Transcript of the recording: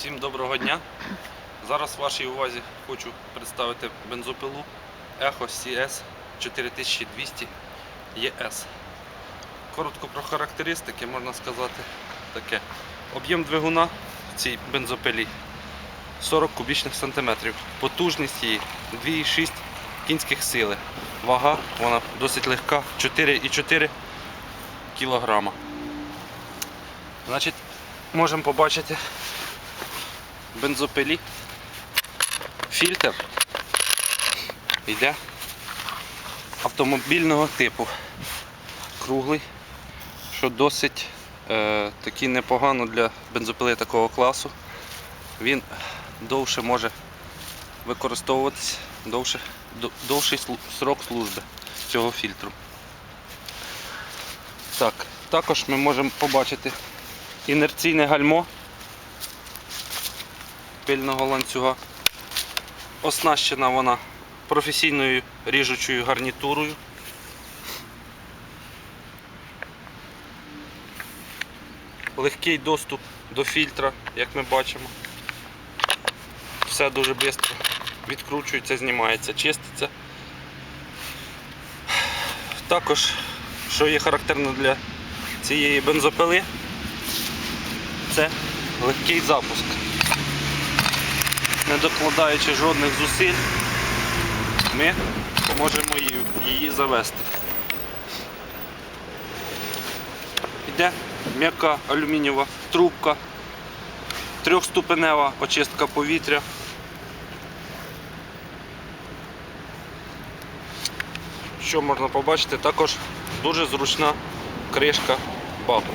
Всім доброго дня. Зараз вашій увазі хочу представити бензопилу Echo CS 4200 ES. Коротко про характеристики можна сказати таке. Об'єм двигуна в цій бензопилі 40 кубічних сантиметрів. Потужність її 2,6 кінських сили. Вага вона досить легка 4,4 кілограма. Значить, можемо побачити бензопилі. Фільтр йде автомобільного типу. Круглий, що досить е, таки непогано для бензопили такого класу. Він довше може використовуватись, довше, довший срок служби цього фільтру. Так, також ми можемо побачити інерційне гальмо пильного ланцюга. Оснащена вона професійною ріжучою гарнітурою. Легкий доступ до фільтра, як ми бачимо. Все дуже швидко відкручується, знімається, чиститься. Також, що є характерно для цієї бензопили, це легкий запуск не докладаючи жодних зусиль, ми можемо її, завести. Йде м'яка алюмінієва трубка, трьохступенева очистка повітря. Що можна побачити, також дуже зручна кришка баку.